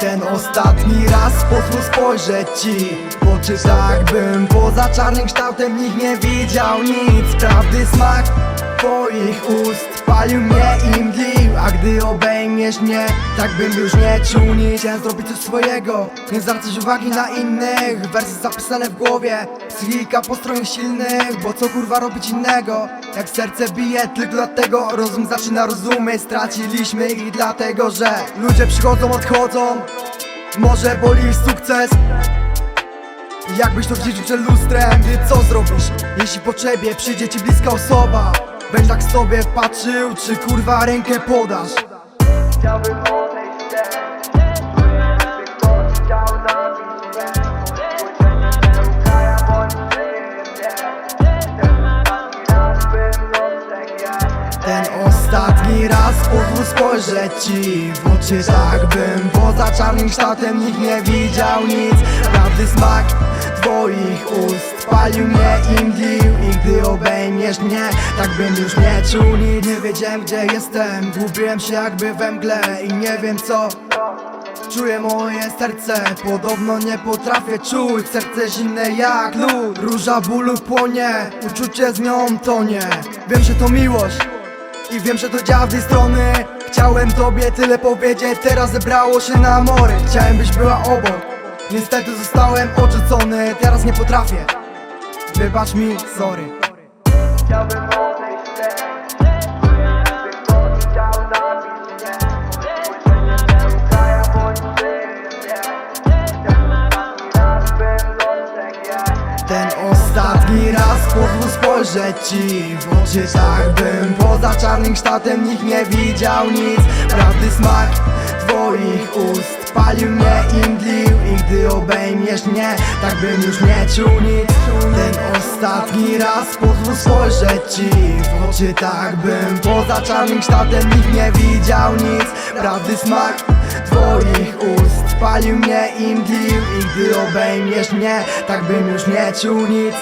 Ten ostatni raz pozwól spojrzeć ci w oczy tak bym poza czarnym kształtem nikt nie widział nic. Prawdy smak twoich ust palił mnie i mdlił. A gdy obejmiesz mnie, tak bym już nie czuł nic. Chciałem zrobić coś swojego, nie zwracać uwagi na innych. Wersy zapisane w głowie, psychika po stronie silnych Bo co kurwa robić innego, jak serce bije tylko dlatego Rozum zaczyna rozumieć, straciliśmy ich dlatego, że Ludzie przychodzą, odchodzą, może boli ich sukces? Jakbyś to w życiu przed lustrem, ty co zrobisz? Jeśli po ciebie przyjdzie ci bliska osoba Będę tak sobie patrzył, czy kurwa rękę podasz? Chciałbym Ten ostatni raz pozwól spojrzeć ci w oczy Tak bym poza czarnym kształtem nikt nie widział nic. Prawdy smak twoich ust palił mnie i mdlił. I gdy obejmiesz mnie, tak bym już nie czuł nic. Nie wiedziałem gdzie jestem, gubiłem się jakby we mgle I nie wiem co Czuję moje serce, podobno nie potrafię czuć. Serce zimne jak lód, róża bólu płonie. Uczucie z nią tonie. Wiem, że to miłość i wiem, że to działa w tej strony. Chciałem tobie tyle powiedzieć, teraz zebrało się na mory. Chciałem byś była obok, niestety zostałem odrzucony Teraz nie potrafię, wybacz mi, sorry. Chciałbym ostatni raz pozwól spojrzeć ci w oczy Tak bym poza czarnym kształtem nikt nie widział nic. Prawdy smak twoich ust palił mnie i mdlił. I gdy obejmiesz mnie, tak bym już nie czuł nic. Ten ostatni raz pozwól spojrzeć ci w oczy Tak bym poza czarnym kształtem nikt nie widział nic. Prawdy smak twoich ust Palił mnie i mdlił I gdy obejmiesz mnie Tak bym już nie czuł nic